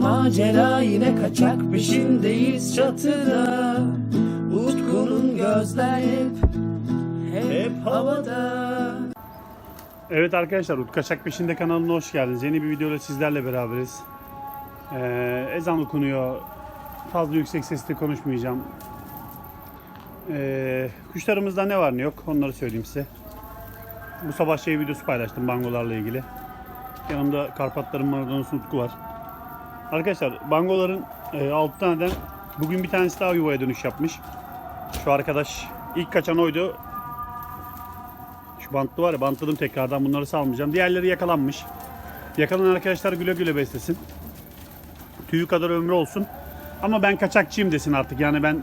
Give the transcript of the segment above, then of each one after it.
macera yine kaçak peşindeyiz çatıda Utku'nun gözler hep hep havada Evet arkadaşlar Utku Kaçak Peşinde kanalına hoş geldiniz. Yeni bir videoyla sizlerle beraberiz. Ee, ezan okunuyor. Fazla yüksek sesle konuşmayacağım. Ee, kuşlarımızda ne var ne yok onları söyleyeyim size. Bu sabah şey videosu paylaştım bangolarla ilgili. Yanımda Karpatların Maradona'sı Utku var. Arkadaşlar bangoların e, 6 taneden bugün bir tanesi daha yuvaya dönüş yapmış. Şu arkadaş ilk kaçan oydu. Şu bantlı var ya bantladım tekrardan bunları salmayacağım. Diğerleri yakalanmış. Yakalanan arkadaşlar güle güle beslesin. Tüyü kadar ömrü olsun. Ama ben kaçakçıyım desin artık. Yani ben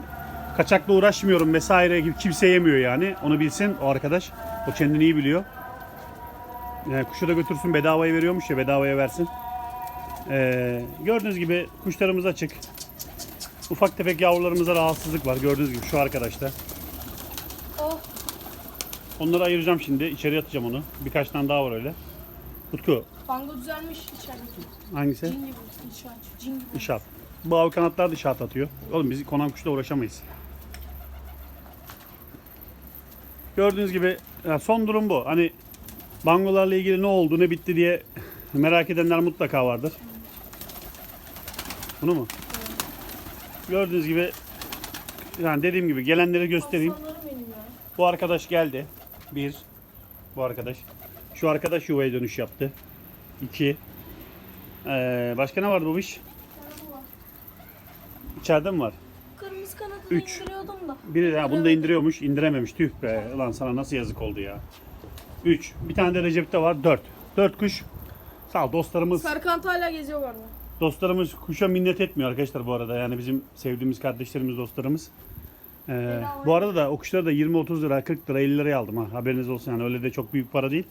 kaçakla uğraşmıyorum vesaire gibi kimse yemiyor yani. Onu bilsin o arkadaş. O kendini iyi biliyor. Yani kuşu da götürsün bedavaya veriyormuş ya bedavaya versin. Ee, gördüğünüz gibi kuşlarımız açık. Ufak tefek yavrularımıza rahatsızlık var. Gördüğünüz gibi şu arkadaşta. Oh, Onları ayıracağım şimdi. İçeri atacağım onu. Birkaç tane daha var öyle. Utku bango düzelmiş içerideki. hangisi? Cin gibi inşaat. Cin gibi. İşaret. Bu av kanatlar da işaret atıyor. Oğlum biz konan kuşla uğraşamayız. Gördüğünüz gibi ya son durum bu. Hani bangolarla ilgili ne oldu ne bitti diye merak edenler mutlaka vardır. Bunu mu? Gördüğünüz gibi yani dediğim gibi gelenleri göstereyim. Ya. Bu arkadaş geldi. Bir. Bu arkadaş. Şu arkadaş yuvaya dönüş yaptı. İki. Ee, başka ne vardı bu iş? İçeride mi var? Kırmızı kanadını Üç. indiriyordum da. Biri ha, bunu da indiriyormuş. indirememiş. Tüh be. Ulan sana nasıl yazık oldu ya. 3. Bir tane de Recep'te var. 4. 4 kuş. Sağ ol dostlarımız. Serkant hala geziyor bu arada. Dostlarımız kuşa minnet etmiyor arkadaşlar bu arada. Yani bizim sevdiğimiz kardeşlerimiz, dostlarımız. Ee, bu arada da o kuşları da 20-30 lira, 40 lira, 50 liraya aldım ha. Haberiniz olsun yani öyle de çok büyük para değil.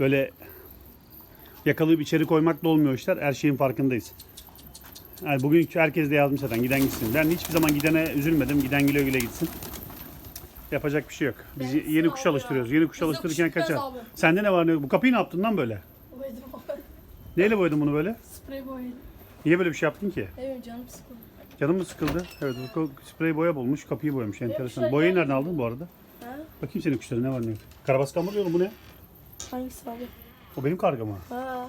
Böyle yakalayıp içeri koymak da olmuyor işler. Her şeyin farkındayız. Yani bugün herkes de yazmış zaten giden gitsin. Ben hiçbir zaman gidene üzülmedim. Giden güle güle gitsin. Yapacak bir şey yok. Biz Ben yeni kuş alıştırıyoruz. Yeni kuş Biz alıştırırken kaçar. Sende ne var ne yok? Bu kapıyı ne yaptın lan böyle? Boyadım. Neyle boyadın bunu böyle? Sprey boyadım. Niye böyle bir şey yaptın ki? Evet canım sıkıldı. Canım mı sıkıldı? Evet, bu sprey boya bulmuş, kapıyı boyamış. Enteresan. Boyayı nereden aldın bu arada? Ha? Bakayım senin kuşların ne var ne yok. Karabaskan mı diyorsun bu ne? Hangisi abi? O benim kargam mı? Ha.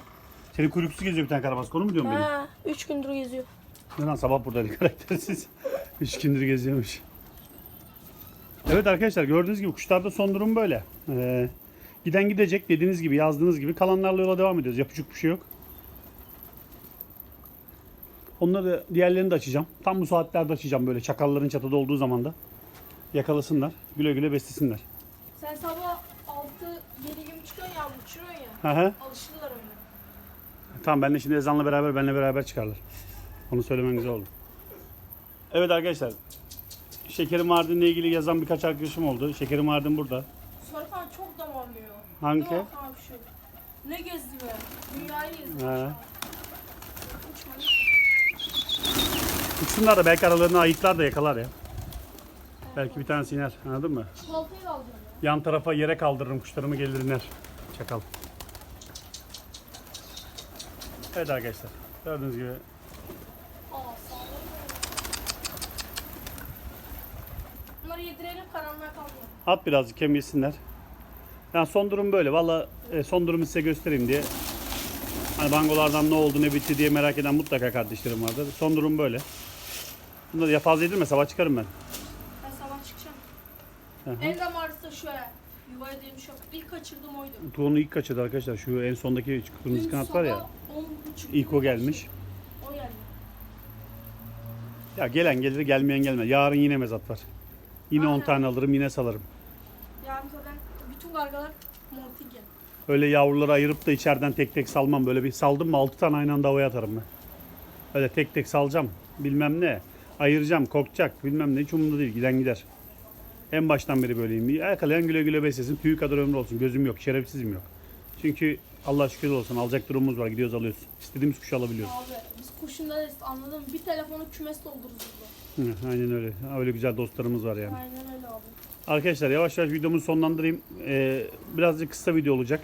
Senin kuyruksuz geziyor bir tane karabaskan onu mu diyorsun benim? Ha. Üç gündür geziyor. Ne lan sabah buradaydı karaktersiz. Üç gündür geziyormuş. Evet arkadaşlar gördüğünüz gibi kuşlarda son durum böyle. Ee, giden gidecek dediğiniz gibi yazdığınız gibi kalanlarla yola devam ediyoruz. Yapacak bir şey yok. Onları diğerlerini de açacağım. Tam bu saatlerde açacağım böyle çakalların çatıda olduğu zaman da yakalasınlar. Güle güle beslesinler. Sen sabah 6 7 gibi çıkıyorsun ya uçuyorsun ya. Hı hı. Alıştılar öyle. Tamam ben de şimdi ezanla beraber benle beraber çıkarlar. Onu söylemen güzel oldu. Evet arkadaşlar. Şekerim Mardin'le ilgili yazan birkaç arkadaşım oldu. Şekerim Mardin burada. Serkan çok damarlıyor. Hangi? Değil mi Hakan şu? Ne gezdi be? Dünyayı gezdi. He. Uçma. Uçsunlar da belki aralarını ayıklar da yakalar ya. Belki bir tanesi iner. Anladın mı? Da alacağım ya. Yan tarafa yere kaldırırım kuşlarımı gelir iner. Çakal. Evet arkadaşlar. Gördüğünüz gibi. Bunları yedirelim karanlığa kalmıyor. At birazcık hem yesinler. Yani son durum böyle. Valla e, son durumu size göstereyim diye. Hani bangolardan ne oldu ne bitti diye merak eden mutlaka kardeşlerim vardır. Son durum böyle. Bunları ya fazla yedirme sabah çıkarım ben. Ben sabah çıkacağım. Hı. En damarlısı da şu he. Yuvaya demiş yok. İlk kaçırdığım oydu. Tuğunu ilk kaçırdı arkadaşlar. Şu en sondaki kırmızı Dün kanat var ya. sabah on buçuk İlk o gelmiş. O geldi. Ya gelen gelir gelmeyen gelmez. Yarın yine mezat var. Yine 10 Aynen. tane alırım yine salarım. Yani zaten bütün gargalar Mortige. Öyle yavruları ayırıp da içeriden tek tek salmam. Böyle bir saldım mı 6 tane aynı anda havaya atarım ben. Öyle tek tek salacağım. Bilmem ne. Ayıracağım, korkacak. Bilmem ne. Hiç umurumda değil. Giden gider. En baştan beri böyleyim. Yakalayan güle güle beslesin. Tüyü kadar ömrü olsun. Gözüm yok. Şerefsizim yok. Çünkü Allah şükür olsun. Alacak durumumuz var. Gidiyoruz alıyoruz. İstediğimiz kuşu alabiliyoruz. Abi biz kuşunda anladın mı? Bir telefonu kümes doldururuz burada. Hı, aynen öyle. Öyle güzel dostlarımız var yani. Aynen öyle abi. Arkadaşlar yavaş yavaş videomuzu sonlandırayım. Ee, birazcık kısa video olacak.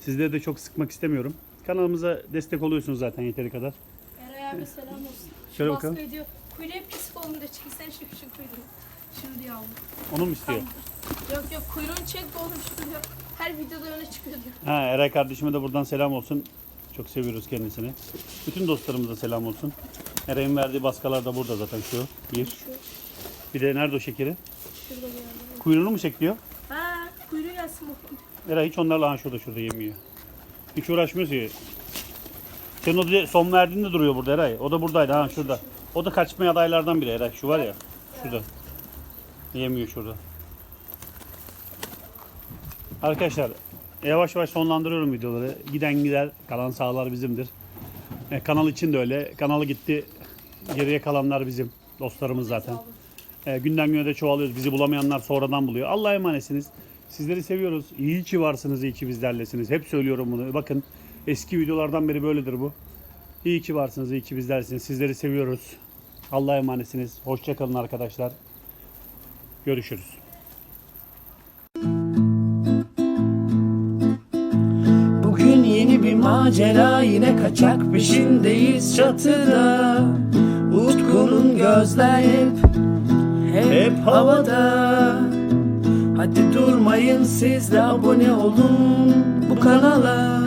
Sizleri de çok sıkmak istemiyorum. Kanalımıza destek oluyorsunuz zaten yeteri kadar. Eray Merve selam olsun. Şöyle Baskı bakalım. ediyor. Kuyruğu pis kolunu da çeksen şu şu kuyruğu. Şunu diyor. Onu mu istiyor? Yok yok kuyruğunu çek oğlum şunu diyor. Her videoda öne çıkıyor diyor. Ha, Eray kardeşime de buradan selam olsun. Çok seviyoruz kendisini. Bütün dostlarımıza selam olsun. Eray'ın verdiği baskalar da burada zaten şu. Bir. Şu Bir de nerede o şekeri? şurada bir yerde. Kuyruğunu mu çekiyor? Ha kuyruğu gelsin bakalım. Eray hiç onlarla ha şurada şurada yemiyor. Hiç uğraşmıyor ki. Senin o son verdiğinde duruyor burada Eray. O da buradaydı ha şurada. O da kaçmaya adaylardan biri Eray. Şu var ya. Şurada. Yemiyor şurada. Arkadaşlar yavaş yavaş sonlandırıyorum videoları. Giden gider, kalan sağlar bizimdir. E, kanal için de öyle. Kanalı gitti. Geriye kalanlar bizim. Dostlarımız zaten. E, günden güne de çoğalıyoruz. Bizi bulamayanlar sonradan buluyor. Allah'a emanetsiniz. Sizleri seviyoruz. İyi ki varsınız, iyi ki bizlerlesiniz. Hep söylüyorum bunu. Bakın eski videolardan beri böyledir bu. İyi ki varsınız, iyi ki bizlersiniz. Sizleri seviyoruz. Allah'a emanetsiniz. Hoşçakalın arkadaşlar. Görüşürüz. Bugün yeni bir macera yine kaçak peşindeyiz çatıda Utku'nun gözler hep hep havada Hadi durmayın siz de abone olun bu kanala